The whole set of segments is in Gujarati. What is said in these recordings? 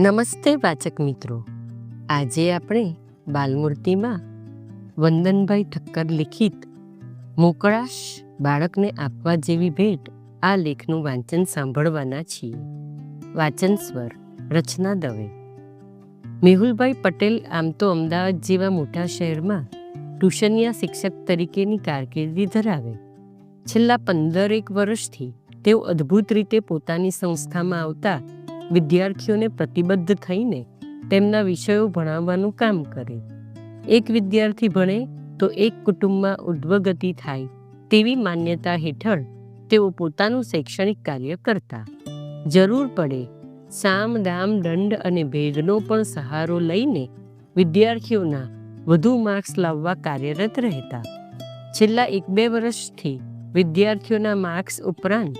નમસ્તે વાચક મિત્રો. આજે આપણે બાલમૂર્તિમાં વંદનભાઈ ઠક્કર લિખિત મોકળાશ બાળકને આપવા જેવી ભેટ આ લેખનું વાંચન સાંભળવાના છીએ. વાચન સ્વર રચના દવે. મેહુલભાઈ પટેલ આમ તો અમદાવાદ જેવા મોટા શહેરમાં ટ્યુશનિયા શિક્ષક તરીકેની કારકિર્દી ધરાવે. છેલ્લા પંદરેક વર્ષથી તેઓ અદ્ભુત રીતે પોતાની સંસ્થામાં આવતા વિદ્યાર્થીઓને પ્રતિબદ્ધ થઈને તેમના વિષયો ભણાવવાનું કામ કરે. એક વિદ્યાર્થી ભણે તો એક કુટુંબમાં ઉદ્વગતિ થાય તેવી માન્યતા હેઠળ તેઓ પોતાનું શૈક્ષણિક કાર્ય કરતા. જરૂર પડે સામ દામ દંડ અને ભેદનો પણ સહારો લઈને વિદ્યાર્થીઓના વધુ માર્ક્સ લાવવા કાર્યરત રહેતા. છેલ્લા એક બે વર્ષથી વિદ્યાર્થીઓના માર્ક્સ ઉપરાંત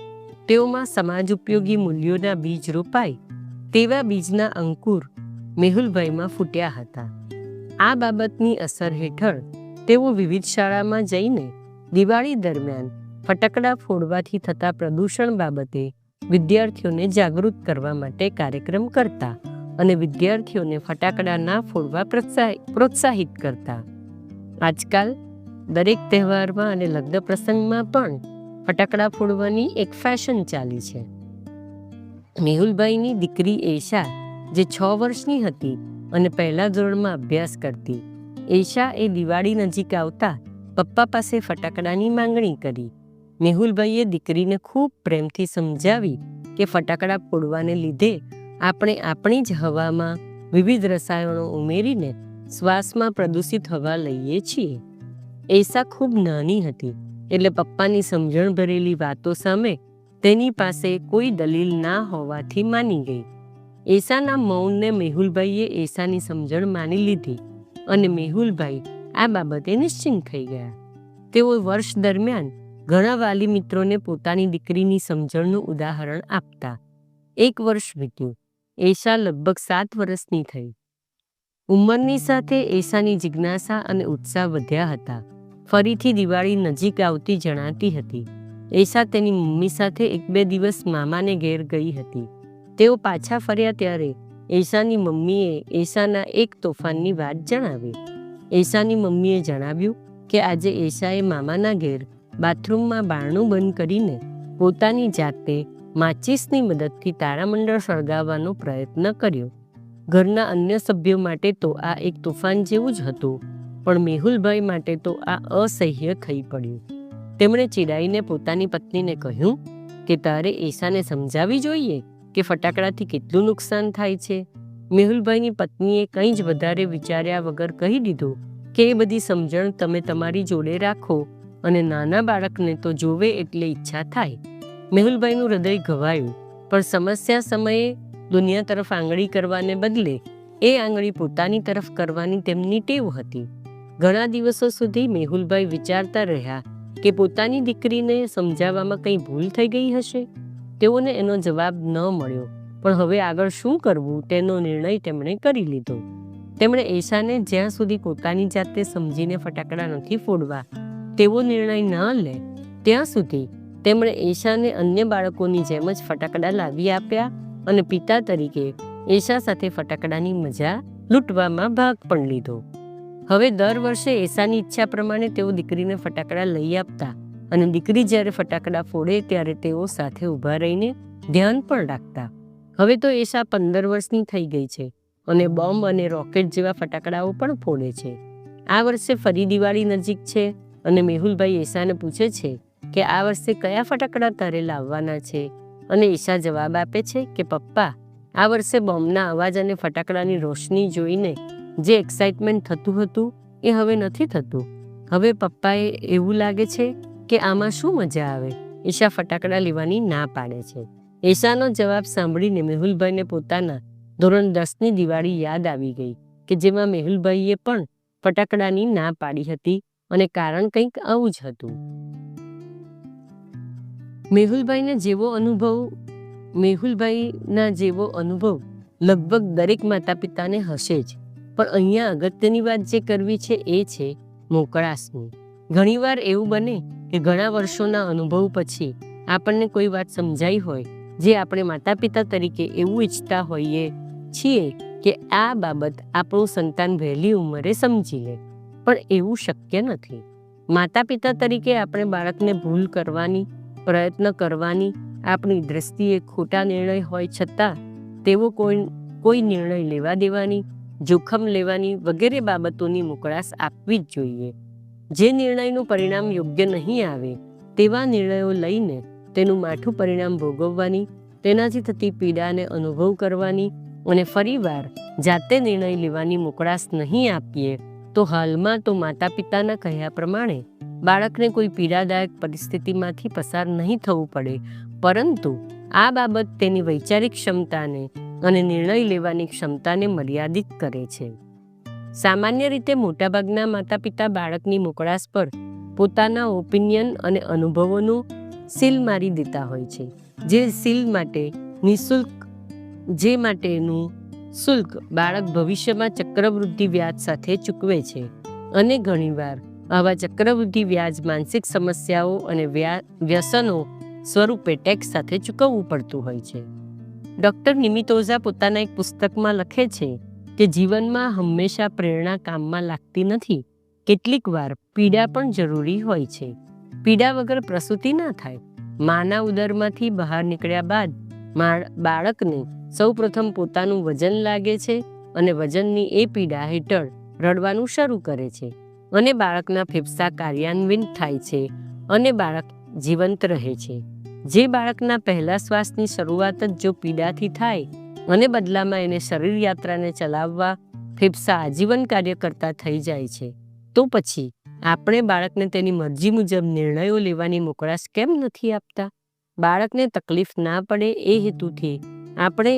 તેઓમાં સમાજ ઉપયોગી મૂલ્યોના બીજ રોપાય તેવા બીજના અંકુર મેહુલભાઈમાં ફૂટ્યા હતા. આ બાબતની અસર હેઠળ તેઓ વિવિધ શાળામાં જઈને દિવાળી દરમિયાન ફટાકડા ફોડવાથી થતા પ્રદૂષણ બાબતે વિદ્યાર્થીઓને જાગૃત કરવા માટે કાર્યક્રમ કરતા અને વિદ્યાર્થીઓને ફટાકડા ના ફોડવા પ્રોત્સાહિત કરતા. આજકાલ દરેક તહેવારમાં અને લગ્ન પ્રસંગમાં પણ ફટાકડા ફોડવાની એક ફેશન ચાલી છે. મેહુલભાઈની દીકરી એશા, જે છ વર્ષની હતી અને પહેલા ધોરણમાં અભ્યાસ કરતી, એશા એ દિવાળી નજીક આવતા પપ્પા પાસે ફટાકડાની માંગણી કરી. મેહુલભાઈએ દીકરીને ખૂબ પ્રેમથી સમજાવી કે ફટાકડા ફોડવાને લીધે આપણે આપણી જ હવામાં વિવિધ રસાયણો ઉમેરીને શ્વાસમાં પ્રદૂષિત હવા લઈએ છીએ. એશા ખૂબ નાની હતી એટલે પપ્પાની સમજણ ભરેલી વાતો સામે તેની પાસે કોઈ દલીલ ના હોવાથી માની ગઈ. એસાના મૌનને મેહુલભાઈએ એસાની સમજણ માની લીધી અને મેહુલભાઈ આ બાબતે નિશ્ચિંત થઈ ગયા. તેઓ વર્ષ દરમિયાન ઘણા વાલી મિત્રોને પોતાની દીકરીની સમજણનું ઉદાહરણ આપતા. એક વર્ષ વીત્યું. એશા લગભગ સાત વર્ષની થઈ. ઉંમરની સાથે એશાની જિજ્ઞાસા અને ઉત્સાહ વધ્યા હતા. ફરીથી દિવાળી નજીક આવતી જણાતી હતી. એશા તેની મમ્મી સાથે એક બે દિવસ મામાને ઘેર ગઈ હતી. તેઓ પાછા ફર્યા ત્યારે એશાની મમ્મીએ એશાના એક તોફાનની વાત જણાવી. એશાની મમ્મીએ જણાવ્યું કે આજે એશાએ મામાના ઘેર બાથરૂમમાં બારણું બંધ કરીને પોતાની જાતે માચિસની મદદથી તારામંડળ સળગાવવાનો પ્રયત્ન કર્યો. ઘરના અન્ય સભ્યો માટે તો આ એક તોફાન જેવું જ હતું. પણ મેહુલભાઈ માટે તો આ અસહ્ય થઈ પડ્યું. તેમણે ચિડાઈને પોતાની પત્નીને કહ્યું કે, તારે એશાને સમજાવી જોઈએ કે ફટાકડાથી કેટલું નુકસાન થાય છે? મેહુલભાઈની પત્નીએ કંઈ જ વધારે વિચાર્યા વગર કહી દીધું કે, એ બધી સમજણ તમે તમારી જોડે રાખો અને નાના બાળકને તો જોવે એટલે ઈચ્છા થાય. મેહુલભાઈનું હૃદય ઘવાયું, પણ સમસ્યા સમયે દુનિયા તરફ આંગળી કરવાને બદલે એ આંગળી પોતાની તરફ કરવાની તેમની ટેવ હતી. ઘણા દિવસો સુધી મેહુલભાઈ વિચારતા રહ્યા કે પોતાની દીકરીને સમજાવવામાં કંઈ ભૂલ થઈ ગઈ હશે? તેઓને એનો જવાબ ન મળ્યો. પણ હવે આગળ શું કરવું તેનો નિર્ણય તેમણે કરી લીધો. તેમણે એશાને જ્યાં સુધી પોતાની જાતે સમજીને ફટાકડા નથી ફોડવા, તેવો નિર્ણય ન લે, ત્યાં સુધી તેમણે એશાને અન્ય બાળકોની જેમ જ ફટાકડા લાવી આપ્યા અને પિતા તરીકે એશા સાથે ફટાકડાની મજા લૂંટવામાં ભાગ પણ લીધો. હવે દર વર્ષે એશાની ઈચ્છા પ્રમાણે તેઓ દીકરીને ફટાકડા લઈ આપતા અને દીકરી જ્યારે ફટાકડા ફોડે ત્યારે તેઓ સાથે ઊભા રહીને ધ્યાન પણ રાખતા. હવે તો એશા પંદર વર્ષની થઈ ગઈ છે અને બોમ્બ અને રોકેટ જેવા ફટાકડાઓ પણ ફોડે છે. આ વર્ષે ફરી દિવાળી નજીક છે અને મેહુલભાઈ એશાને પૂછે છે કે આ વર્ષે કયા ફટાકડા તારે લાવવાના છે અને ઈશા જવાબ આપે છે કે પપ્પા, આ વર્ષે બોમ્બના અવાજ અને ફટાકડાની રોશની જોઈને જે એક્સાઇટમેન્ટ થતું હતું એ હવે નથી થતું. હવે પપ્પાએ એવું લાગે છે કે આમાં શું મજા આવે? ઈશા ફટાકડા લેવાની ના પાડે છે. ઈશાનો જવાબ સાંભળીને મેહુલભાઈને પોતાના ધોરણ દસની દિવાળી યાદ આવી ગઈ કે જેમાં મેહુલભાઈએ પણ ફટાકડાની ના પાડી હતી અને કારણ કંઈક આવું જ હતું. મેહુલભાઈને જેવો અનુભવ, મેહુલભાઈના જેવો અનુભવ લગભગ દરેક માતા પિતાને હશે જ. પણ અહીંયા અગત્યની વાત જે કરવી છે એ છે મોકળાશની. ઘણીવાર એવું બને કે ઘણા વર્ષોના અનુભવ પછી આપણને કોઈ વાત સમજાઈ હોય જે આપણે માતા પિતા તરીકે એવું ઈચ્છતા હોઈએ છીએ કે આ બાબત આપણું સંતાન વહેલી ઉંમરે સમજી લે. પણ એવું શક્ય નથી. માતા પિતા તરીકે આપણે બાળકને ભૂલ કરવાની, પ્રયત્ન કરવાની, આપણી દ્રષ્ટિએ ખોટા નિર્ણય હોય છતાં તેવો કોઈ કોઈ નિર્ણય લેવા દેવાની જોખમ લેવાની વગેરે બાબતોની મોકળાશ આપવી જ જોઈએ. જે નિર્ણયનું પરિણામ યોગ્ય નહીં આવે, તેવા નિર્ણયો લઈને તેનું માઠું પરિણામ ભોગવવાની, તેનાથી થતી પીડાને અનુભવ કરવાની અને ફરીવાર જાતે નિર્ણય લેવાની મોકળાશ નહીં આપીએ, તો હાલમાં તો માતા પિતાના કહ્યા પ્રમાણે બાળકને કોઈ પીડાદાયક પરિસ્થિતિમાંથી પસાર નહીં થવું પડે. પરંતુ આ બાબત તેની વૈચારિક ક્ષમતાને અને નિર્ણય લેવાની ક્ષમતાને મર્યાદિત કરે છે. સામાન્ય રીતે મોટાભાગના માતા પિતા બાળકની મોકળાશ પર પોતાના ઓપિનિયન અને અનુભવોનું સીલ મારી દેતા હોય છે, જે સીલ માટે નિશુલ્ક, જે માટેનું શુલ્ક બાળક ભવિષ્યમાં ચક્રવૃદ્ધિ વ્યાજ સાથે ચૂકવે છે. અને ઘણીવાર આવા ચક્રવૃદ્ધિ વ્યાજ માનસિક સમસ્યાઓ અને વ્યા, વ્યસનો સ્વરૂપે ટેક્સ સાથે ચૂકવવું પડતું હોય છે. ડૉક્ટર નિમિતોઝા પોતાના એક પુસ્તકમાં લખે છે કે જીવનમાં હંમેશા પ્રેરણા કામમાં લાગતી નથી. કેટલીક વાર પીડા પણ જરૂરી હોય છે. પીડા વગર પ્રસૂતિ ના થાય. માના ઉદરમાંથી બહાર નીકળ્યા બાદ બાળકને સૌપ્રથમ પોતાનું વજન લાગે છે અને વજનની એ પીડા હેઠળ રડવાનું શરૂ કરે છે. અને બાળકના ફેફસા કાર્યાન્વિત થાય છે અને બાળક જીવંત રહે છે. જે બાળકના પહેલા શ્વાસની શરૂઆત જ જો પીડાથી થાય અને બદલામાં એને શરીર યાત્રાને ચલાવવા, ફેફસા આજીવન કાર્ય કરતા થઈ જાય છે, તો પછી આપણે બાળકને તેની મરજી મુજબ નિર્ણયો લેવાની મોકળાશ કેમ નથી આપતા? બાળકને તકલીફ ના પડે એ હેતુથી આપણે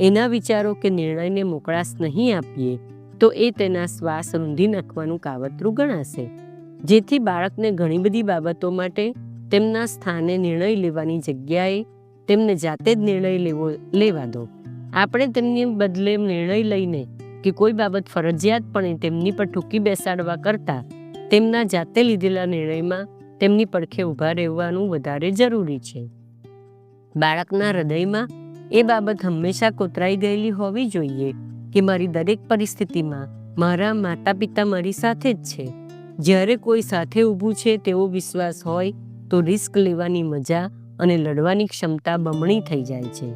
એના વિચારો કે નિર્ણયને મોકળાશ નહીં આપીએ, તો એ તેના શ્વાસ રૂંધી નાખવાનું કાવતરું ગણાશે. જેથી બાળકને ઘણી બધી બાબતો માટે તેમના સ્થાને નિર્ણય લેવાની જગ્યાએ તેમને જાતે જ નિર્ણય લેવો, લેવા દો. આપણે તેમની બદલે નિર્ણય લઈને કે કોઈ બાબત ફરજિયાતપણે તેમની પર ઠૂકી બેસાડવા કરતાં તેમના જાતે લીધેલા નિર્ણયમાં તેમની પડખે ઊભા રહેવાનું વધારે જરૂરી છે. બાળકના હૃદયમાં એ બાબત હંમેશા કોતરાઈ ગયેલી હોવી જોઈએ કે મારી દરેક પરિસ્થિતિમાં મારા માતા પિતા મારી સાથે જ છે. જ્યારે કોઈ સાથે ઊભું છે તેવો વિશ્વાસ હોય તો રિસ્ક લેવાની મજા અને લડવાની ક્ષમતા બમણી થઈ જાય છે.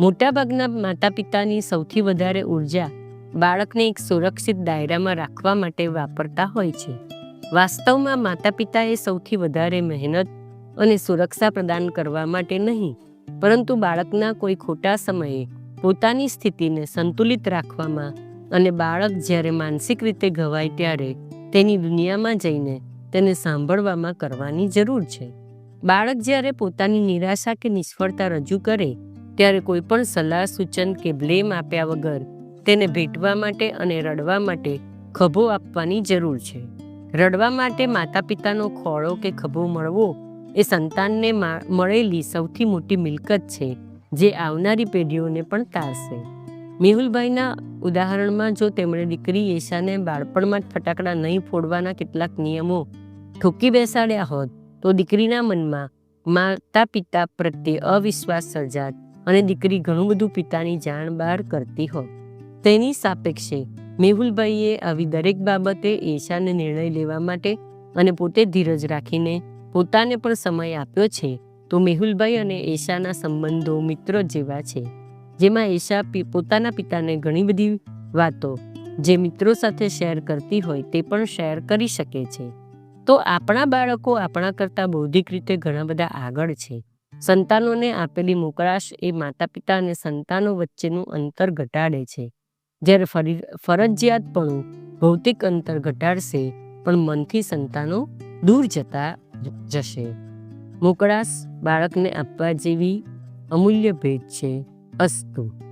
મોટાભાગના માતા પિતાની સૌથી વધારે ઊર્જા બાળકને એક સુરક્ષિત દાયરામાં રાખવા માટે વાપરતા હોય છે. વાસ્તવમાં માતા પિતાએ સૌથી વધારે મહેનત અને સુરક્ષા પ્રદાન કરવા માટે નહીં, પરંતુ બાળકના કોઈ ખોટા સમયે પોતાની સ્થિતિને સંતુલિત રાખવામાં અને બાળક જ્યારે માનસિક રીતે ઘવાય ત્યારે તેની દુનિયામાં જઈને તેને સાંભળવામાં કરવાની જરૂર છે. બાળક જ્યારે પોતાની નિરાશા કે નિષ્ફળતા રજૂ કરે, ત્યારે કોઈ પણ સલાહ, સૂચન કે બ્લેમ આપ્યા વગર તેને ભેટવા માટે અને રડવા માટે ખભો આપવાની જરૂર છે. રડવા માટે માતા પિતાનો ખોળો કે ખભો મળવો એ સંતાનને મળેલી સૌથી મોટી મિલકત છે, જે આવનારી પેઢીઓને પણ તારશે. મેહુલભાઈના ઉદાહરણમાં જો તેમણે દીકરી ઈશાને બાળપણમાં જ ફટાકડા નહીં ફોડવાના કેટલાક નિયમો ઠોકી બેસાડ્યા હોત, તો દીકરીના મનમાં માતા પિતા પ્રત્યે અવિશ્વાસ સર્જાત અને દીકરી ઘણું બધું પિતાની જાણ બહાર કરતી હોત. તેની સાપેક્ષે મેહુલભાઈએ આવી દરેક બાબતે ઈશાને નિર્ણય લેવા માટે અને પોતે ધીરજ રાખીને પોતાને પણ સમય આપ્યો છે, તો મેહુલભાઈ અને એશાના સંબંધો મિત્રો જેવા છે. જેમાં એશા પોતાના પિતાને ઘણી બધી વાતો જે મિત્રો સાથે શેર કરતી હોય તે પણ શેર કરી શકે છે. તો આપણા બાળકો આપણા કરતાં બૌદ્ધિક રીતે ઘણા બધા આગળ છે. સંતાનોને આપેલી મોકળાશ એ માતા પિતા અને સંતાનો વચ્ચેનું અંતર ઘટાડે છે. જ્યારે ફરી, ફરજિયાતપણું ભૌતિક અંતર ઘટાડશે, પણ મનથી સંતાનો દૂર જતા જશે. મોકળાશ બાળકને આપવા જેવી અમૂલ્ય ભેટ છે. असतो.